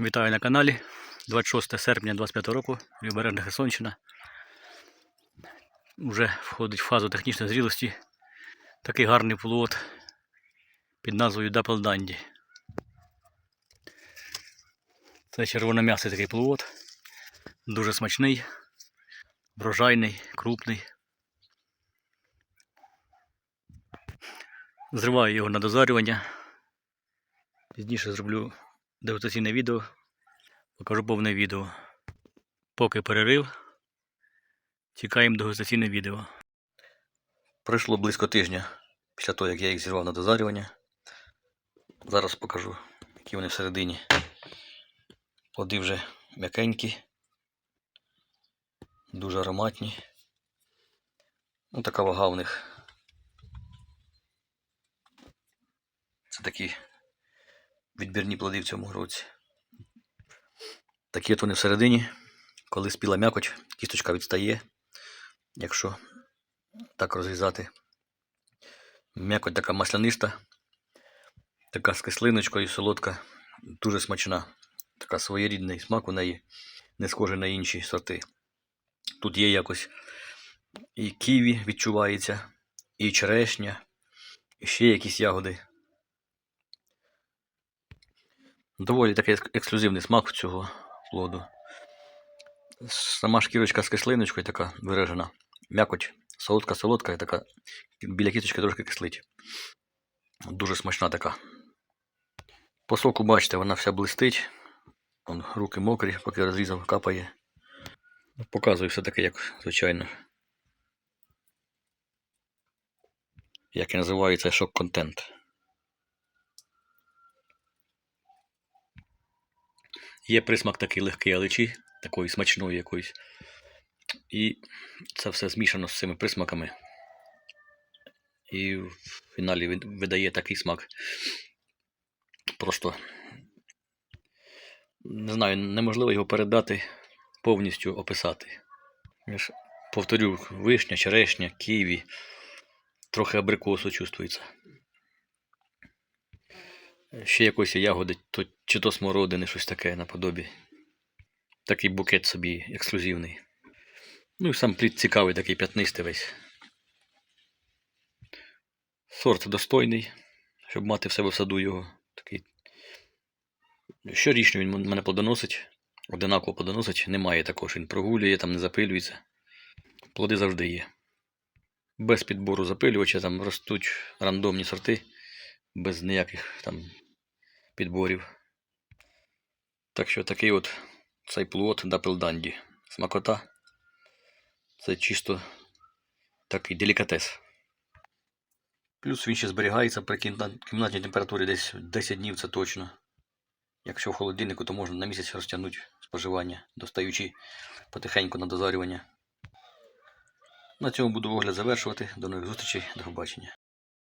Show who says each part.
Speaker 1: Вітаю на каналі. 26 серпня 25 року, Лівобережна Херсонщина. Вже входить в фазу технічної зрілості такий гарний плод під назвою Дапл Данді. Це червоном'ясий такий плод. Дуже смачний, врожайний, крупний. Зриваю його на дозарювання. Пізніше зроблю дегустаційне відео. Покажу повне відео. Поки перерив, чекаємо дегустаційне відео. Пройшло близько тижня після того, як я їх зірвав на дозарювання. Зараз покажу, які вони всередині. Плоди вже м'якенькі, дуже ароматні. Ну, така вага в них. Це такі відбірні плоди в цьому році. Такі от вони всередині, коли спіла м'якоть, кісточка відстає, якщо так розрізати. М'якоть така масляниста, така з кислиночкою, солодка, дуже смачна. Така своєрідний смак у неї, не схожий на інші сорти. Тут є якось і ківі відчувається, і черешня, і ще якісь ягоди. Доволі такий ексклюзивний смак цього плоду. Сама шкірочка з кислиночкою така виражена. М'якоть солодка-солодка і така біля кісточки трошки кислить. Дуже смачна така. По соку, бачите, вона вся блистить. Вон, руки мокрі, поки розрізав, капає. Показую все таке, як звичайно. Як і називається шок-контент. Є присмак такий легкий алечі, такої смачної якоїсь. І це все змішано з цими присмаками. І в фіналі видає такий смак. Просто не знаю, неможливо його передати, повністю описати. Я ж повторю, вишня, черешня, ківі, трохи абрикосу чувствується. Ще якоїсь ягоди, то, чи то смородини, щось таке наподобі. Такий букет собі ексклюзивний. Ну і сам плід цікавий, такий п'ятнистий весь. Сорт достойний, щоб мати в себе в саду його. Такий. Щорічно він мене плодоносить, одинаково плодоносить, немає такого, що він прогулює, там не запилюється. Плоди завжди є. Без підбору запилювача там ростуть рандомні сорти, без ніяких там підборів. Так що такий от цей плод Дапелданді. Смакота. Це чисто такий делікатес. Плюс він ще зберігається при кімнатній температурі десь 10 днів, це точно. Якщо в холодильнику, то можна на місяць розтягнути споживання, достаючи потихеньку на дозарювання. На цьому буду огляд завершувати. До нових зустрічей, до побачення.